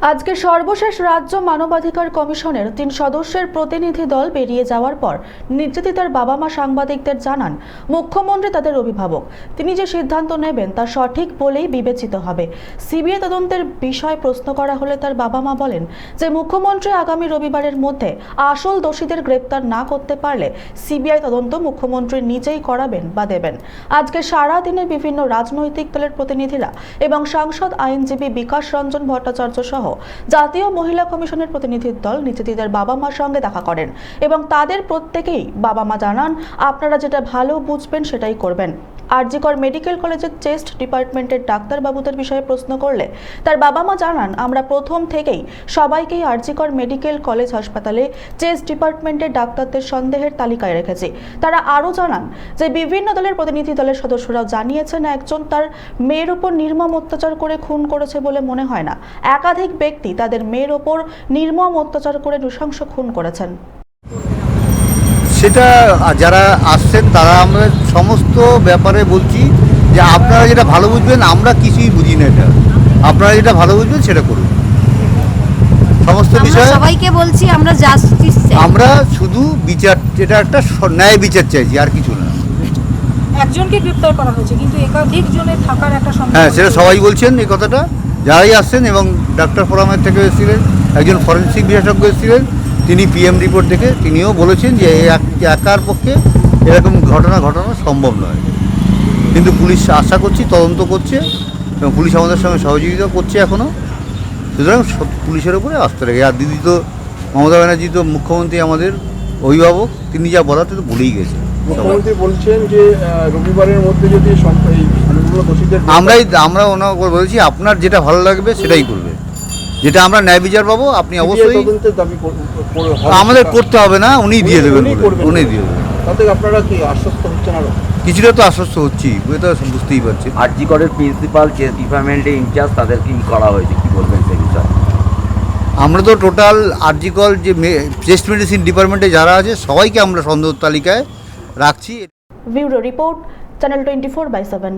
আজকে সর্বশেষ রাজ্য মানবাধিকার কমিশনের তিন সদস্যের প্রতিনিধি দল বেরিয়ে যাওয়ার পর নির্যাতিতার বাবা মা সাংবাদিকদের জানান, মুখ্যমন্ত্রী তাদের অভিভাবক। তিনি যে সিদ্ধান্ত নেবেন তা সঠিক বলেই বিবেচিত হবে। সিবিআই তদন্তের বিষয় প্রশ্ন করা হলে তার বাবা মা বলেন যে, মুখ্যমন্ত্রী আগামী রবিবারের মধ্যে আসল দোষীদের গ্রেপ্তার না করতে পারলে সিবিআই তদন্ত মুখ্যমন্ত্রী নিজেই করাবেন বা দেবেন। আজকে সারা দিনে বিভিন্ন রাজনৈতিক দলের প্রতিনিধিরা এবং সাংসদ, আইনজীবী বিকাশ রঞ্জন ভট্টাচার্য সহ জাতীয় মহিলা কমিশনের প্রতিনিধির দল নির্যাতিতার বাবা মার সঙ্গে দেখা করেন এবং তাদের প্রত্যেকেই বাবা মা জানান, আপনারা যেটা ভালো বুঝবেন সেটাই করবেন। আরজিকর মেডিকেল কলেজের চেস্ট ডিপার্টমেন্টের ডাক্তারবাবুদের বিষয়ে প্রশ্ন করলে তার বাবা মা জানান, আমরা প্রথম থেকেই সবাইকেই আরজিকর মেডিকেল কলেজ হাসপাতালে চেস্ট ডিপার্টমেন্টের ডাক্তারদের সন্দেহের তালিকায় রেখেছি। তারা আরও জানান যে, বিভিন্ন দলের প্রতিনিধি দলের সদস্যরাও জানিয়েছেন, একজন তার মেয়ের ওপর নির্মম অত্যাচার করে খুন করেছে বলে মনে হয় না। একাধিক ব্যক্তি তাদের মেয়ের ওপর নির্মম অত্যাচার করে নৃশংস খুন করেছেন। সেটা যারা আসছেন তারা আমরা সমস্ত ব্যাপারে বলছি যে আপনারা যেটা ভালো বুঝবেন আমরা কিছুই বুঝি না এটা। আপনারা যেটা ভালো বুঝবেন সেটা করুন। সমস্ত আমরা বিষয়ে সবাইকে বলছি আমরা জাস্টিস আমরা শুধু বিচার যেটা একটা ন্যায় বিচার চাইছি আর কিছু না। একজনকে গ্রেপ্তার করা হয়েছে কিন্তু একাধিক জনের থাকার একটা সম্ভাবনা হ্যাঁ সেটা সবাই বলছেন এই কথাটা। যারাই আসছেন এবং ডাক্তার ফোরামের থেকে এসেছিলেন একজন ফরেন্সিক বিশেষজ্ঞ এসেছিলেন তিনি পিএম রিপোর্ট দেখে তিনিও বলেছেন যে একার পক্ষে এরকম ঘটনা ঘটানো সম্ভব নয়। কিন্তু পুলিশ আশা করছি তদন্ত করছে এবং পুলিশ আমাদের সঙ্গে সহযোগিতা করছে এখনও সুতরাং সব পুলিশের উপরে আস্থা রেখে। আর দিদি তো মমতা ব্যানার্জি তো মুখ্যমন্ত্রী আমাদের অভিভাবক তিনি যা বলার তো ভুলেই গেছে মুখ্যমন্ত্রী বলছেন যে রবিবারের মধ্যে যদি আমরাই আমরা ওনাকে বলেছি আপনার যেটা ভালো লাগবে সেটাই করবে। যেটা আমরা ন্যায় বিচার পাবো আপনি অবশ্যই। আমাদের করতে হবে না উনি দিয়ে দেবেন উনি করবেন। উনি দিয়ে দেবেন। তাতে আপনারা কি আশ্বস্ত হচ্ছেন আরও? কিছুটা তো আশ্বস্ত হচ্ছি বুঝতে বুঝতেই পারছি আরজি করের প্রিন্সিপাল যে ডিপার্টমেন্টের ইনচার্জ তাদেরকে কি করা হয়েছে কি বলবেন সেই বিষয়ে? আমরা তো টোটাল আরজিকল যে চেস্ট মেডিসিন ডিপার্টমেন্টে যারা আছে সবাইকে আমরা সন্দেহ তালিকায় রাখছি। Bureau report channel twenty four by seven